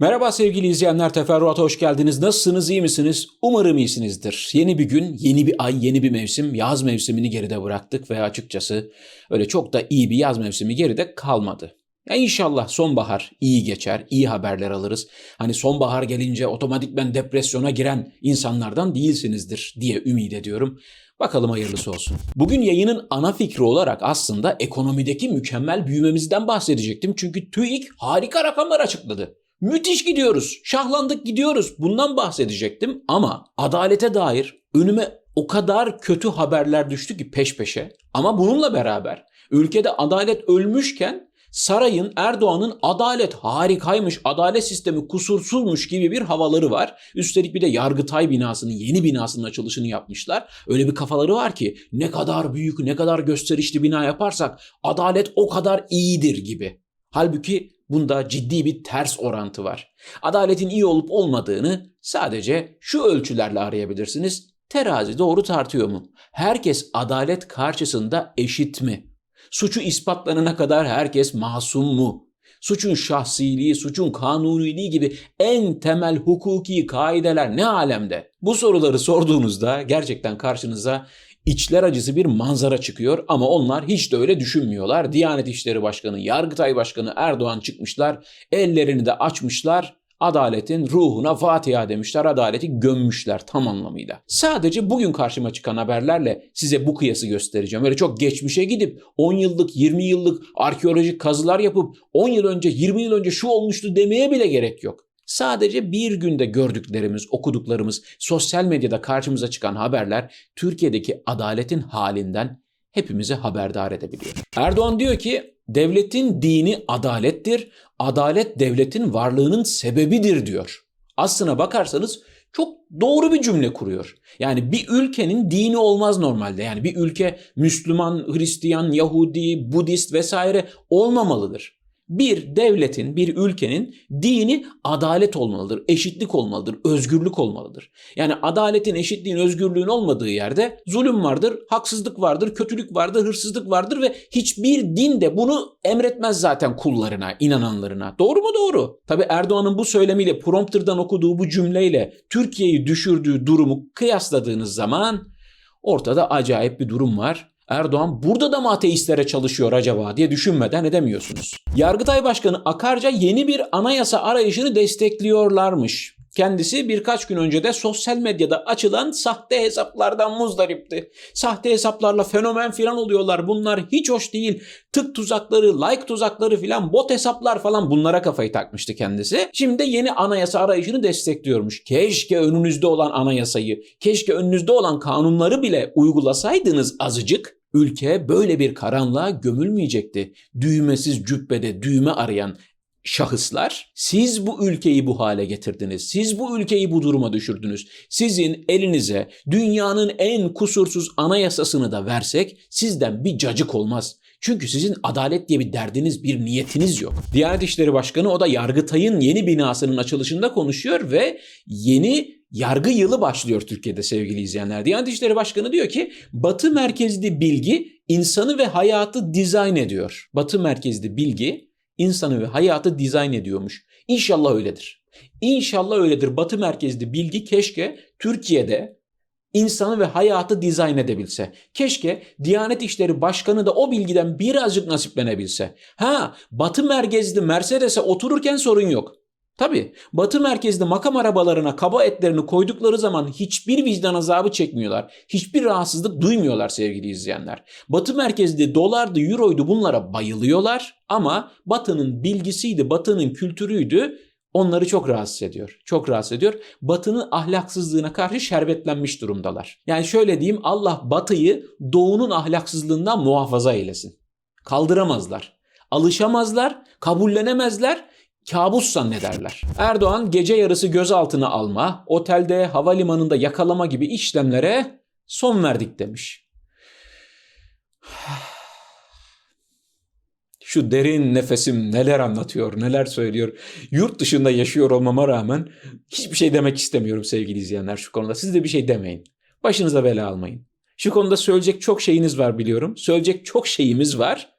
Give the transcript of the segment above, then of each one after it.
Merhaba sevgili izleyenler, Teferruat'a hoş geldiniz. Nasılsınız, iyi misiniz? Umarım iyisinizdir. Yeni bir gün, yeni bir ay, yeni bir mevsim. Yaz mevsimini geride bıraktık ve açıkçası öyle çok da iyi bir yaz mevsimi geride kalmadı. Ya inşallah sonbahar iyi geçer, iyi haberler alırız. Hani sonbahar gelince otomatikmen depresyona giren insanlardan değilsinizdir diye ümit ediyorum. Bakalım hayırlısı olsun. Bugün yayının ana fikri olarak aslında ekonomideki mükemmel büyümemizden bahsedecektim. Çünkü TÜİK harika rakamlar açıkladı. Müthiş gidiyoruz. Şahlandık gidiyoruz. Bundan bahsedecektim ama adalete dair önüme o kadar kötü haberler düştü ki peş peşe. Ama bununla beraber ülkede adalet ölmüşken sarayın Erdoğan'ın adalet harikaymış, adalet sistemi kusursuzmuş gibi bir havaları var. Üstelik bir de Yargıtay binasının, yeni binasının açılışını yapmışlar. Öyle bir kafaları var ki ne kadar büyük, ne kadar gösterişli bina yaparsak adalet o kadar iyidir gibi. Halbuki Bunda ciddi bir ters orantı var. Adaletin iyi olup olmadığını sadece şu ölçülerle arayabilirsiniz. Terazi doğru tartıyor mu? Herkes adalet karşısında eşit mi? Suçu ispatlanana kadar herkes masum mu? Suçun şahsiliği, suçun kanuniliği gibi en temel hukuki kaideler ne alemde? Bu soruları sorduğunuzda gerçekten karşınıza içler acısı bir manzara çıkıyor ama onlar hiç de öyle düşünmüyorlar. Diyanet İşleri Başkanı, Yargıtay Başkanı Erdoğan çıkmışlar, ellerini de açmışlar. Adaletin ruhuna Fatiha demişler, adaleti gömmüşler tam anlamıyla. Sadece bugün karşıma çıkan haberlerle size bu kıyası göstereceğim. Öyle çok geçmişe gidip 10 yıllık, 20 yıllık arkeolojik kazılar yapıp 10 yıl önce, 20 yıl önce şu olmuştu demeye bile gerek yok. Sadece bir günde gördüklerimiz, okuduklarımız, sosyal medyada karşımıza çıkan haberler Türkiye'deki adaletin halinden hepimizi haberdar edebiliyor. Erdoğan diyor ki devletin dini adalettir, adalet devletin varlığının sebebidir diyor. Aslına bakarsanız çok doğru bir cümle kuruyor. Yani bir ülkenin dini olmaz normalde. Yani bir ülke Müslüman, Hristiyan, Yahudi, Budist vesaire olmamalıdır. Bir devletin, bir ülkenin dini adalet olmalıdır, eşitlik olmalıdır, özgürlük olmalıdır. Yani adaletin, eşitliğin, özgürlüğün olmadığı yerde zulüm vardır, haksızlık vardır, kötülük vardır, hırsızlık vardır ve hiçbir din de bunu emretmez zaten kullarına, inananlarına. Doğru mu? Doğru. Tabi Erdoğan'ın bu söylemiyle, prompterdan okuduğu bu cümleyle Türkiye'yi düşürdüğü durumu kıyasladığınız zaman ortada acayip bir durum var. Erdoğan burada da mı ateistlere çalışıyor acaba diye düşünmeden edemiyorsunuz. Yargıtay Başkanı Akarca yeni bir anayasa arayışını destekliyorlarmış. Kendisi birkaç gün önce de sosyal medyada açılan sahte hesaplardan muzdaripti. Sahte hesaplarla fenomen filan oluyorlar. Bunlar hiç hoş değil. Tık tuzakları, like tuzakları filan, bot hesaplar falan bunlara kafayı takmıştı kendisi. Şimdi de yeni anayasa arayışını destekliyormuş. Keşke önünüzde olan anayasayı, keşke önünüzde olan kanunları bile uygulasaydınız azıcık ülke böyle bir karanlığa gömülmeyecekti. Düğmesiz cübbede düğme arayan şahıslar siz bu ülkeyi bu hale getirdiniz. Siz bu ülkeyi bu duruma düşürdünüz. Sizin elinize dünyanın en kusursuz anayasasını da versek sizden bir cacık olmaz. Çünkü sizin adalet diye bir derdiniz, bir niyetiniz yok. Diyanet İşleri Başkanı o da Yargıtay'ın yeni binasının açılışında konuşuyor ve yeni yargı yılı başlıyor Türkiye'de sevgili izleyenler. Diyanet İşleri Başkanı diyor ki Batı merkezli bilgi insanı ve hayatı dizayn ediyor. Batı merkezli bilgi insanı ve hayatı dizayn ediyormuş. İnşallah öyledir. İnşallah öyledir. Batı merkezli bilgi keşke Türkiye'de insanı ve hayatı dizayn edebilse. Keşke Diyanet İşleri Başkanı da o bilgiden birazcık nasiplenebilse. Ha, Batı merkezli Mercedes'e otururken sorun yok. Tabi batı merkezli makam arabalarına kaba etlerini koydukları zaman hiçbir vicdan azabı çekmiyorlar. Hiçbir rahatsızlık duymuyorlar sevgili izleyenler. Batı merkezli dolardı, euroydu bunlara bayılıyorlar ama batının bilgisiydi, batının kültürüydü onları çok rahatsız ediyor. Çok rahatsız ediyor. Batının ahlaksızlığına karşı şerbetlenmiş durumdalar. Yani şöyle diyeyim Allah batıyı doğunun ahlaksızlığından muhafaza eylesin. Kaldıramazlar. Alışamazlar, kabullenemezler kabus zannederler. Erdoğan gece yarısı gözaltına alma, otelde, havalimanında yakalama gibi işlemlere son verdik demiş. Şu derin nefesim neler anlatıyor, neler söylüyor. Yurt dışında yaşıyor olmama rağmen hiçbir şey demek istemiyorum sevgili izleyenler şu konuda. Siz de bir şey demeyin. Başınıza bela almayın. Şu konuda söyleyecek çok şeyiniz var biliyorum. Söyleyecek çok şeyimiz var.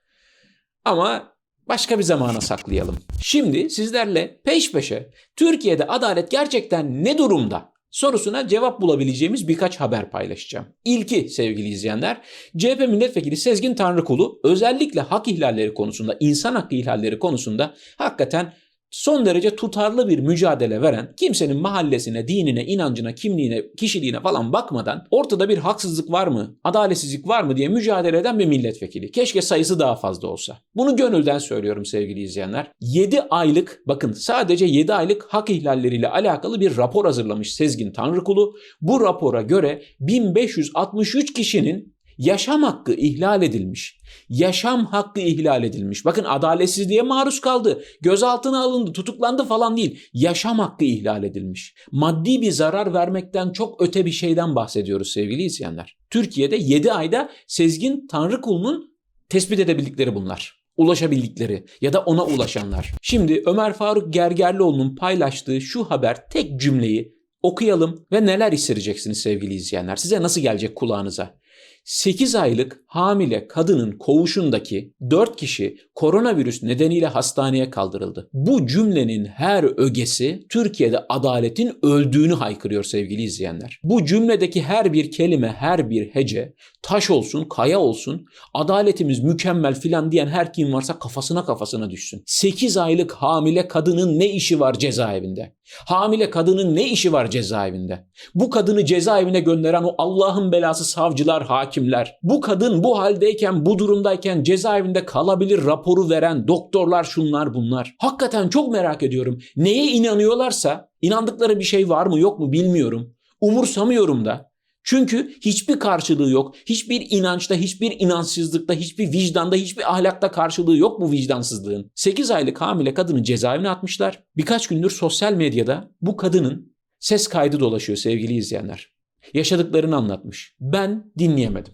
Ama başka bir zamana saklayalım. Şimdi sizlerle peş peşe Türkiye'de adalet gerçekten ne durumda sorusuna cevap bulabileceğimiz birkaç haber paylaşacağım. İlki sevgili izleyenler, CHP milletvekili Sezgin Tanrıkulu özellikle hak ihlalleri konusunda, insan hakkı ihlalleri konusunda hakikaten son derece tutarlı bir mücadele veren, kimsenin mahallesine, dinine, inancına, kimliğine, kişiliğine falan bakmadan ortada bir haksızlık var mı, adaletsizlik var mı diye mücadele eden bir milletvekili. Keşke sayısı daha fazla olsa. Bunu gönülden söylüyorum sevgili izleyenler. 7 aylık, bakın sadece 7 aylık hak ihlalleriyle alakalı bir rapor hazırlamış Sezgin Tanrıkulu. Bu rapora göre 1563 kişinin yaşam hakkı ihlal edilmiş. Yaşam hakkı ihlal edilmiş. Bakın adaletsizliğe maruz kaldı. Gözaltına alındı, tutuklandı falan değil. Yaşam hakkı ihlal edilmiş. Maddi bir zarar vermekten çok öte bir şeyden bahsediyoruz sevgili izleyenler. Türkiye'de 7 ayda Sezgin Tanrıkulu'nun tespit edebildikleri bunlar ulaşabildikleri ya da ona ulaşanlar. Şimdi Ömer Faruk Gergerlioğlu'nun paylaştığı şu haber tek cümleyi okuyalım ve neler hissedeceksiniz sevgili izleyenler. Size nasıl gelecek kulağınıza? 8 aylık hamile kadının koğuşundaki 4 kişi koronavirüs nedeniyle hastaneye kaldırıldı. Bu cümlenin her ögesi Türkiye'de adaletin öldüğünü haykırıyor sevgili izleyenler. Bu cümledeki her bir kelime, her bir hece taş olsun, kaya olsun, adaletimiz mükemmel filan diyen her kim varsa kafasına kafasına düşsün. 8 aylık hamile kadının ne işi var cezaevinde? Hamile kadının ne işi var cezaevinde? Bu kadını cezaevine gönderen o Allah'ın belası savcılar, hakimler. Bu kadın bu haldeyken, bu durumdayken cezaevinde kalabilir raporu veren doktorlar şunlar bunlar. Hakikaten çok merak ediyorum. Neye inanıyorlarsa, inandıkları bir şey var mı yok mu bilmiyorum. Umursamıyorum da. Çünkü hiçbir karşılığı yok. Hiçbir inançta, hiçbir inançsızlıkta, hiçbir vicdanda, hiçbir ahlakta karşılığı yok bu vicdansızlığın. 8 aylık hamile kadını cezaevine atmışlar. Birkaç gündür sosyal medyada bu kadının ses kaydı dolaşıyor sevgili izleyenler. Yaşadıklarını anlatmış. Ben dinleyemedim.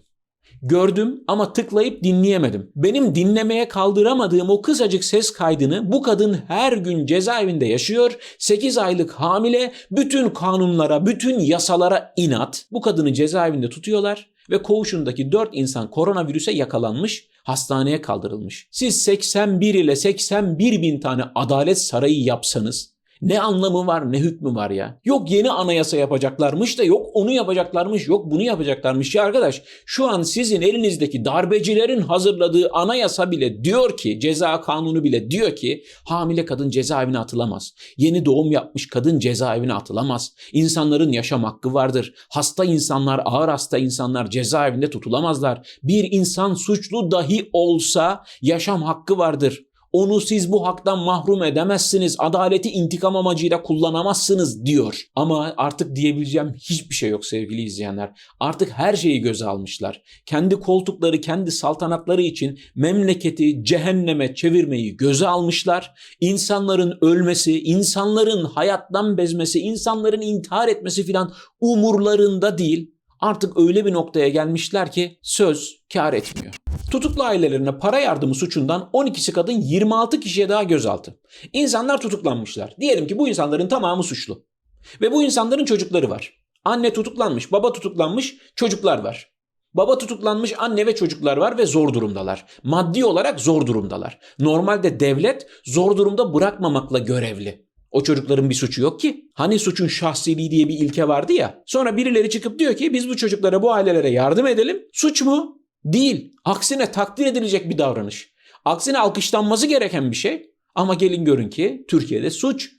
Gördüm ama tıklayıp dinleyemedim. Benim dinlemeye kaldıramadığım o kısacık ses kaydını bu kadın her gün cezaevinde yaşıyor. 8 aylık hamile bütün kanunlara, bütün yasalara inat. Bu kadını cezaevinde tutuyorlar ve koğuşundaki 4 insan koronavirüse yakalanmış, hastaneye kaldırılmış. Siz 81 ile 81 bin tane adalet sarayı yapsanız ne anlamı var ne hükmü var ya. Yok yeni anayasa yapacaklarmış da yok onu yapacaklarmış yok bunu yapacaklarmış. Ya arkadaş şu an sizin elinizdeki darbecilerin hazırladığı anayasa bile diyor ki ceza kanunu bile diyor ki hamile kadın cezaevine atılamaz. Yeni doğum yapmış kadın cezaevine atılamaz. İnsanların yaşam hakkı vardır. Hasta insanlar ağır hasta insanlar cezaevinde tutulamazlar. Bir insan suçlu dahi olsa yaşam hakkı vardır. Onu siz bu haktan mahrum edemezsiniz. Adaleti intikam amacıyla kullanamazsınız diyor. Ama artık diyebileceğim hiçbir şey yok sevgili izleyenler. Artık her şeyi göze almışlar. Kendi koltukları, kendi saltanatları için memleketi cehenneme çevirmeyi göze almışlar. İnsanların ölmesi, insanların hayattan bezmesi, insanların intihar etmesi filan umurlarında değil. Artık öyle bir noktaya gelmişler ki söz kar etmiyor. Tutuklu ailelerine para yardımı suçundan 12'si kadın 26 kişiye daha gözaltı. İnsanlar tutuklanmışlar. Diyelim ki bu insanların tamamı suçlu. Ve bu insanların çocukları var. Anne tutuklanmış, baba tutuklanmış, çocuklar var. Baba tutuklanmış anne ve çocuklar var ve zor durumdalar. Maddi olarak zor durumdalar. Normalde devlet zor durumda bırakmamakla görevli. O çocukların bir suçu yok ki. Hani suçun şahsiliği diye bir ilke vardı ya. Sonra birileri çıkıp diyor ki biz bu çocuklara bu ailelere yardım edelim. Suç mu? Değil. Aksine takdir edilecek bir davranış. Aksine alkışlanması gereken bir şey. Ama gelin görün ki Türkiye'de suç.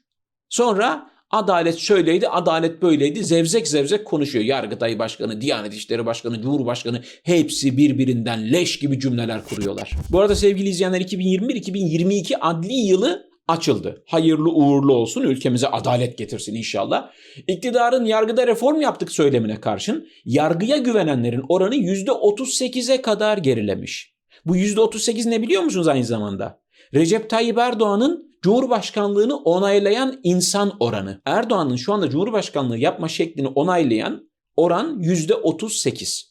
Sonra adalet şöyleydi, adalet böyleydi. Zevzek zevzek konuşuyor. Yargıtay Başkanı, Diyanet İşleri Başkanı, Cumhurbaşkanı hepsi birbirinden leş gibi cümleler kuruyorlar. Bu arada sevgili izleyenler 2021-2022 adli yılı açıldı. Hayırlı uğurlu olsun ülkemize adalet getirsin inşallah. İktidarın yargıda reform yaptık söylemine karşın yargıya güvenenlerin oranı %38'e kadar gerilemiş. Bu %38 ne biliyor musunuz aynı zamanda? Recep Tayyip Erdoğan'ın Cumhurbaşkanlığını onaylayan insan oranı. Erdoğan'ın şu anda Cumhurbaşkanlığı yapma şeklini onaylayan oran %38.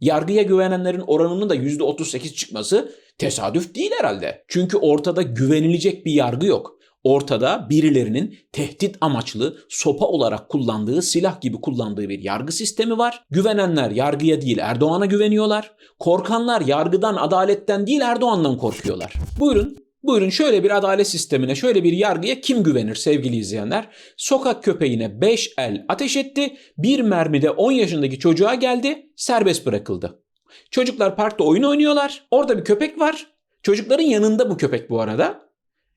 Yargıya güvenenlerin oranının da %38 çıkması tesadüf değil herhalde. Çünkü ortada güvenilecek bir yargı yok. Ortada birilerinin tehdit amaçlı sopa olarak kullandığı, silah gibi kullandığı bir yargı sistemi var. Güvenenler yargıya değil Erdoğan'a güveniyorlar. Korkanlar yargıdan, adaletten değil Erdoğan'dan korkuyorlar. Buyurun Buyurun şöyle bir adalet sistemine, şöyle bir yargıya kim güvenir sevgili izleyenler? Sokak köpeğine 5 el ateş etti, bir mermide 10 yaşındaki çocuğa geldi, serbest bırakıldı. Çocuklar parkta oyun oynuyorlar, orada bir köpek var. Çocukların yanında bu köpek bu arada.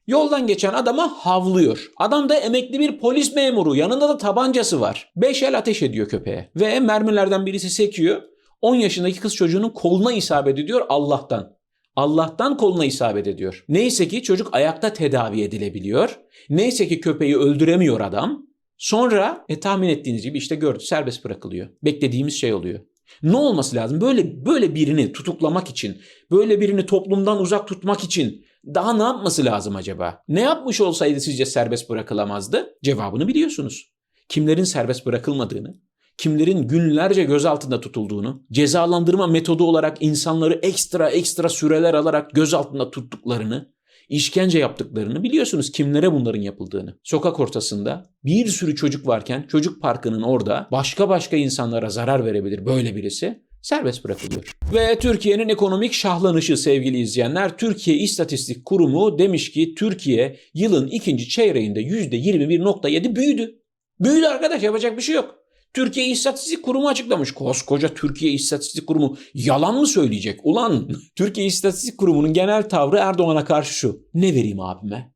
Yoldan geçen adama havlıyor. Adam da emekli bir polis memuru. Yanında da tabancası var. Beş el ateş ediyor köpeğe. Ve mermilerden birisi sekiyor. 10 yaşındaki kız çocuğunun koluna isabet ediyor Allah'tan. Allah'tan koluna isabet ediyor. Neyse ki çocuk ayakta tedavi edilebiliyor. Neyse ki köpeği öldüremiyor adam. Sonra e, tahmin ettiğiniz gibi işte gördü serbest bırakılıyor. Beklediğimiz şey oluyor. Ne olması lazım? Böyle böyle birini tutuklamak için, böyle birini toplumdan uzak tutmak için daha ne yapması lazım acaba? Ne yapmış olsaydı sizce serbest bırakılamazdı? Cevabını biliyorsunuz. Kimlerin serbest bırakılmadığını, kimlerin günlerce gözaltında tutulduğunu, cezalandırma metodu olarak insanları ekstra ekstra süreler alarak gözaltında tuttuklarını, işkence yaptıklarını biliyorsunuz kimlere bunların yapıldığını. Sokak ortasında bir sürü çocuk varken çocuk parkının orada başka başka insanlara zarar verebilir böyle birisi serbest bırakılıyor. Ve Türkiye'nin ekonomik şahlanışı sevgili izleyenler Türkiye İstatistik Kurumu demiş ki Türkiye yılın ikinci çeyreğinde %21.7 büyüdü. Büyüdü arkadaş yapacak bir şey yok. Türkiye İstatistik Kurumu açıklamış. Koskoca Türkiye İstatistik Kurumu yalan mı söyleyecek? Ulan Türkiye İstatistik Kurumu'nun genel tavrı Erdoğan'a karşı şu. Ne vereyim abime?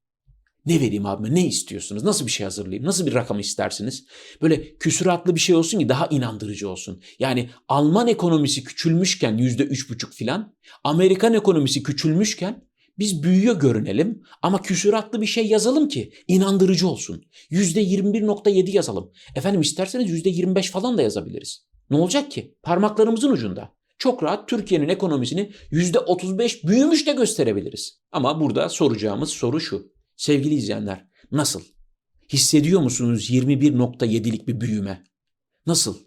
Ne vereyim abime? Ne istiyorsunuz? Nasıl bir şey hazırlayayım? Nasıl bir rakam istersiniz? Böyle küsuratlı bir şey olsun ki daha inandırıcı olsun. Yani Alman ekonomisi küçülmüşken yüzde üç buçuk filan, Amerikan ekonomisi küçülmüşken biz büyüyor görünelim ama küsuratlı bir şey yazalım ki inandırıcı olsun. Yüzde 21.7 yazalım. Efendim isterseniz yüzde 25 falan da yazabiliriz. Ne olacak ki? Parmaklarımızın ucunda. Çok rahat Türkiye'nin ekonomisini yüzde 35 büyümüş de gösterebiliriz. Ama burada soracağımız soru şu. Sevgili izleyenler nasıl? Hissediyor musunuz 21.7'lik bir büyüme? Nasıl?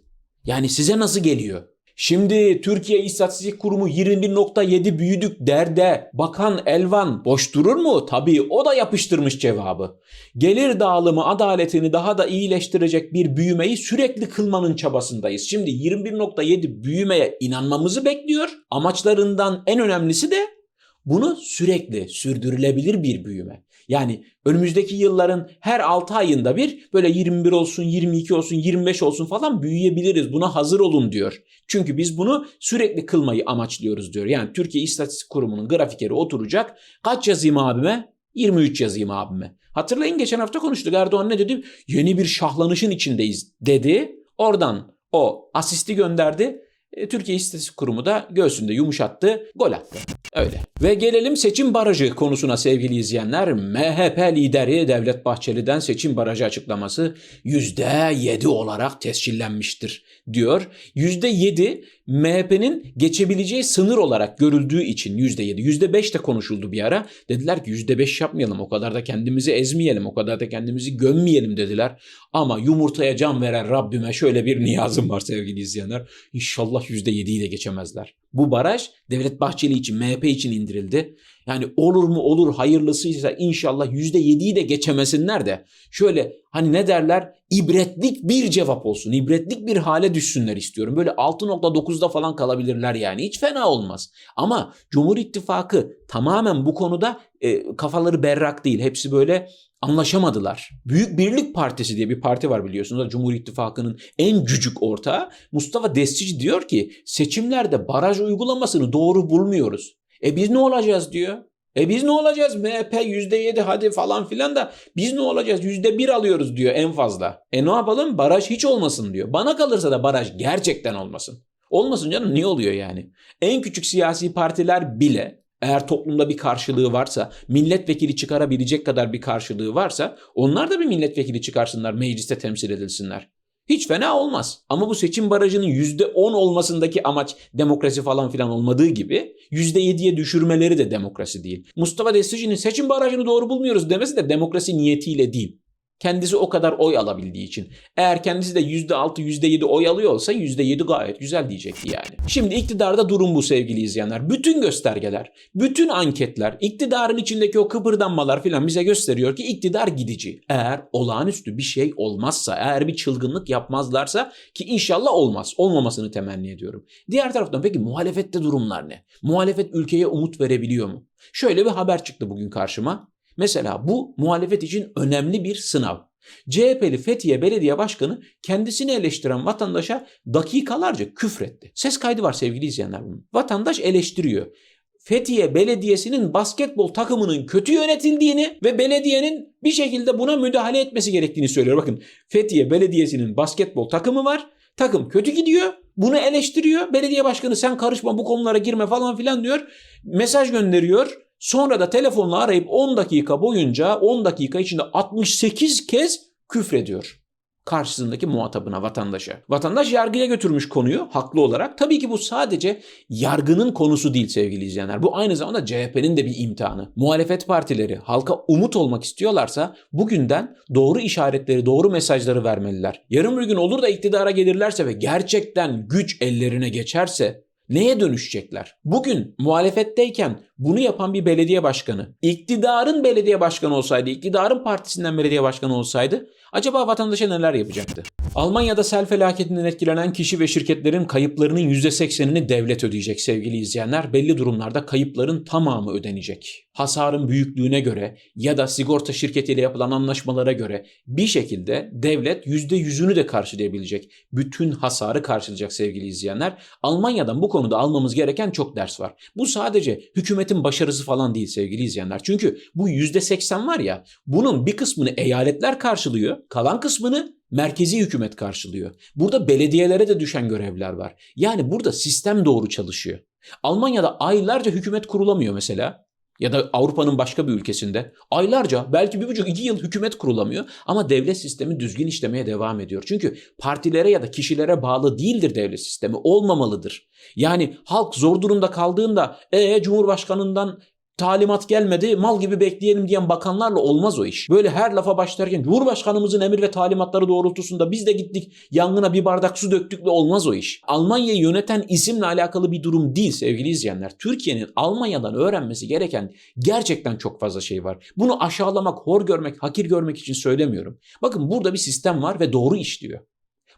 Yani size nasıl geliyor? Şimdi Türkiye İstatistik Kurumu 21.7 büyüdük derde bakan Elvan boş durur mu? Tabii o da yapıştırmış cevabı. Gelir dağılımı adaletini daha da iyileştirecek bir büyümeyi sürekli kılmanın çabasındayız. Şimdi 21.7 büyümeye inanmamızı bekliyor. Amaçlarından en önemlisi de bunu sürekli sürdürülebilir bir büyüme. Yani önümüzdeki yılların her 6 ayında bir böyle 21 olsun, 22 olsun, 25 olsun falan büyüyebiliriz. Buna hazır olun diyor. Çünkü biz bunu sürekli kılmayı amaçlıyoruz diyor. Yani Türkiye İstatistik Kurumu'nun grafikeri oturacak. Kaç yazayım abime? 23 yazayım abime. Hatırlayın geçen hafta konuştuk. Erdoğan ne dedi? Yeni bir şahlanışın içindeyiz dedi. Oradan o asisti gönderdi. E, Türkiye İstatistik Kurumu da göğsünde yumuşattı, gol attı. Öyle. Ve gelelim seçim barajı konusuna sevgili izleyenler. MHP lideri Devlet Bahçeli'den seçim barajı açıklaması %7 olarak tescillenmiştir diyor. %7 MHP'nin geçebileceği sınır olarak görüldüğü için %7. %5 de konuşuldu bir ara. Dediler ki %5 yapmayalım o kadar da kendimizi ezmeyelim o kadar da kendimizi gömmeyelim dediler. Ama yumurtaya can veren Rabbime şöyle bir niyazım var sevgili izleyenler. İnşallah %7'yi de geçemezler. Bu baraj Devlet Bahçeli için MHP için indirildi. Yani olur mu olur hayırlısıysa inşallah %7'yi de geçemesinler de şöyle hani ne derler ibretlik bir cevap olsun. ibretlik bir hale düşsünler istiyorum. Böyle 6.9'da falan kalabilirler yani hiç fena olmaz. Ama Cumhur İttifakı tamamen bu konuda e, kafaları berrak değil. Hepsi böyle anlaşamadılar. Büyük Birlik Partisi diye bir parti var biliyorsunuz. Cumhur İttifakı'nın en cücük ortağı Mustafa Destici diyor ki seçimlerde baraj uygulamasını doğru bulmuyoruz. E biz ne olacağız diyor. E biz ne olacağız? MHP %7 hadi falan filan da biz ne olacağız? %1 alıyoruz diyor en fazla. E ne yapalım? Baraj hiç olmasın diyor. Bana kalırsa da baraj gerçekten olmasın. Olmasın canım niye oluyor yani? En küçük siyasi partiler bile eğer toplumda bir karşılığı varsa, milletvekili çıkarabilecek kadar bir karşılığı varsa onlar da bir milletvekili çıkarsınlar, mecliste temsil edilsinler. Hiç fena olmaz. Ama bu seçim barajının %10 olmasındaki amaç demokrasi falan filan olmadığı gibi %7'ye düşürmeleri de demokrasi değil. Mustafa Destici'nin seçim barajını doğru bulmuyoruz demesi de demokrasi niyetiyle değil. Kendisi o kadar oy alabildiği için. Eğer kendisi de %6, %7 oy alıyor olsa %7 gayet güzel diyecekti yani. Şimdi iktidarda durum bu sevgili izleyenler. Bütün göstergeler, bütün anketler, iktidarın içindeki o kıpırdanmalar filan bize gösteriyor ki iktidar gidici. Eğer olağanüstü bir şey olmazsa, eğer bir çılgınlık yapmazlarsa ki inşallah olmaz. Olmamasını temenni ediyorum. Diğer taraftan peki muhalefette durumlar ne? Muhalefet ülkeye umut verebiliyor mu? Şöyle bir haber çıktı bugün karşıma. Mesela bu muhalefet için önemli bir sınav. CHP'li Fethiye Belediye Başkanı kendisini eleştiren vatandaşa dakikalarca küfretti. Ses kaydı var sevgili izleyenler bunun. Vatandaş eleştiriyor. Fethiye Belediyesi'nin basketbol takımının kötü yönetildiğini ve belediyenin bir şekilde buna müdahale etmesi gerektiğini söylüyor. Bakın Fethiye Belediyesi'nin basketbol takımı var. Takım kötü gidiyor. Bunu eleştiriyor. Belediye başkanı sen karışma bu konulara girme falan filan diyor. Mesaj gönderiyor. Sonra da telefonla arayıp 10 dakika boyunca 10 dakika içinde 68 kez küfrediyor karşısındaki muhatabına, vatandaşa. Vatandaş yargıya götürmüş konuyu haklı olarak. Tabii ki bu sadece yargının konusu değil sevgili izleyenler. Bu aynı zamanda CHP'nin de bir imtihanı. Muhalefet partileri halka umut olmak istiyorlarsa bugünden doğru işaretleri, doğru mesajları vermeliler. Yarın bir gün olur da iktidara gelirlerse ve gerçekten güç ellerine geçerse Neye dönüşecekler? Bugün muhalefetteyken bunu yapan bir belediye başkanı, iktidarın belediye başkanı olsaydı, iktidarın partisinden belediye başkanı olsaydı acaba vatandaşa neler yapacaktı? Almanya'da sel felaketinden etkilenen kişi ve şirketlerin kayıplarının %80'ini devlet ödeyecek sevgili izleyenler. Belli durumlarda kayıpların tamamı ödenecek. Hasarın büyüklüğüne göre ya da sigorta şirketiyle yapılan anlaşmalara göre bir şekilde devlet %100'ünü de karşılayabilecek. Bütün hasarı karşılayacak sevgili izleyenler. Almanya'dan bu konuda almamız gereken çok ders var. Bu sadece hükümetin başarısı falan değil sevgili izleyenler. Çünkü bu %80 var ya bunun bir kısmını eyaletler karşılıyor. Kalan kısmını merkezi hükümet karşılıyor. Burada belediyelere de düşen görevler var. Yani burada sistem doğru çalışıyor. Almanya'da aylarca hükümet kurulamıyor mesela. Ya da Avrupa'nın başka bir ülkesinde aylarca belki bir buçuk iki yıl hükümet kurulamıyor ama devlet sistemi düzgün işlemeye devam ediyor. Çünkü partilere ya da kişilere bağlı değildir devlet sistemi olmamalıdır. Yani halk zor durumda kaldığında e Cumhurbaşkanından talimat gelmedi mal gibi bekleyelim diyen bakanlarla olmaz o iş. Böyle her lafa başlarken Cumhurbaşkanımızın emir ve talimatları doğrultusunda biz de gittik yangına bir bardak su döktükle olmaz o iş. Almanya'yı yöneten isimle alakalı bir durum değil sevgili izleyenler. Türkiye'nin Almanya'dan öğrenmesi gereken gerçekten çok fazla şey var. Bunu aşağılamak, hor görmek, hakir görmek için söylemiyorum. Bakın burada bir sistem var ve doğru işliyor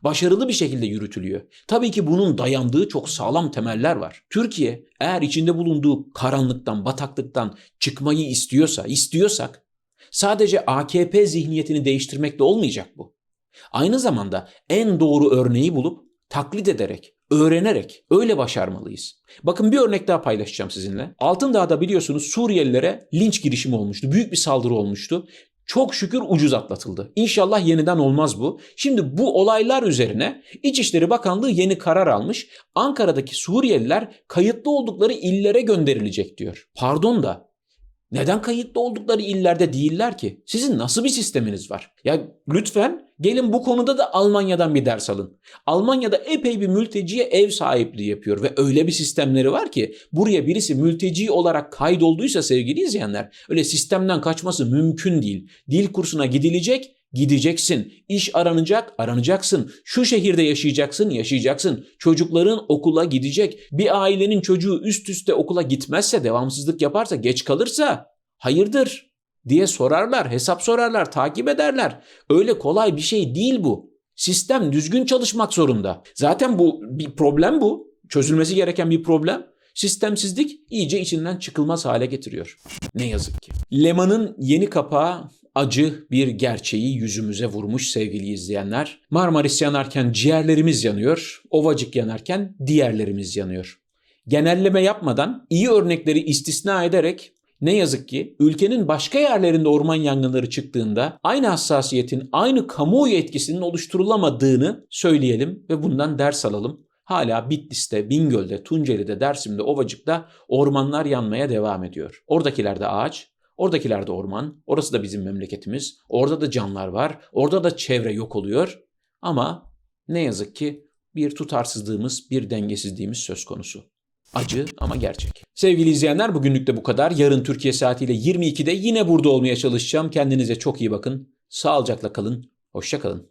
başarılı bir şekilde yürütülüyor. Tabii ki bunun dayandığı çok sağlam temeller var. Türkiye eğer içinde bulunduğu karanlıktan, bataklıktan çıkmayı istiyorsa, istiyorsak sadece AKP zihniyetini değiştirmekle olmayacak bu. Aynı zamanda en doğru örneği bulup taklit ederek, öğrenerek öyle başarmalıyız. Bakın bir örnek daha paylaşacağım sizinle. Altındağ'da biliyorsunuz Suriyelilere linç girişimi olmuştu. Büyük bir saldırı olmuştu. Çok şükür ucuz atlatıldı. İnşallah yeniden olmaz bu. Şimdi bu olaylar üzerine İçişleri Bakanlığı yeni karar almış. Ankara'daki Suriyeliler kayıtlı oldukları illere gönderilecek diyor. Pardon da neden kayıtlı oldukları illerde değiller ki? Sizin nasıl bir sisteminiz var? Ya lütfen gelin bu konuda da Almanya'dan bir ders alın. Almanya'da epey bir mülteciye ev sahipliği yapıyor ve öyle bir sistemleri var ki buraya birisi mülteci olarak kaydolduysa sevgili izleyenler öyle sistemden kaçması mümkün değil. Dil kursuna gidilecek Gideceksin. İş aranacak, aranacaksın. Şu şehirde yaşayacaksın, yaşayacaksın. Çocukların okula gidecek. Bir ailenin çocuğu üst üste okula gitmezse, devamsızlık yaparsa, geç kalırsa hayırdır diye sorarlar, hesap sorarlar, takip ederler. Öyle kolay bir şey değil bu. Sistem düzgün çalışmak zorunda. Zaten bu bir problem bu. Çözülmesi gereken bir problem. Sistemsizlik iyice içinden çıkılmaz hale getiriyor. Ne yazık ki. Leman'ın yeni kapağı acı bir gerçeği yüzümüze vurmuş sevgili izleyenler. Marmaris yanarken ciğerlerimiz yanıyor, Ovacık yanarken diğerlerimiz yanıyor. Genelleme yapmadan iyi örnekleri istisna ederek ne yazık ki ülkenin başka yerlerinde orman yangınları çıktığında aynı hassasiyetin, aynı kamuoyu etkisinin oluşturulamadığını söyleyelim ve bundan ders alalım. Hala Bitlis'te, Bingöl'de, Tunceli'de, Dersim'de, Ovacık'ta ormanlar yanmaya devam ediyor. Oradakiler de ağaç, oradakiler de orman, orası da bizim memleketimiz. Orada da canlar var, orada da çevre yok oluyor. Ama ne yazık ki bir tutarsızlığımız, bir dengesizliğimiz söz konusu. Acı ama gerçek. Sevgili izleyenler bugünlük de bu kadar. Yarın Türkiye saatiyle 22'de yine burada olmaya çalışacağım. Kendinize çok iyi bakın. Sağlıcakla kalın. Hoşça kalın.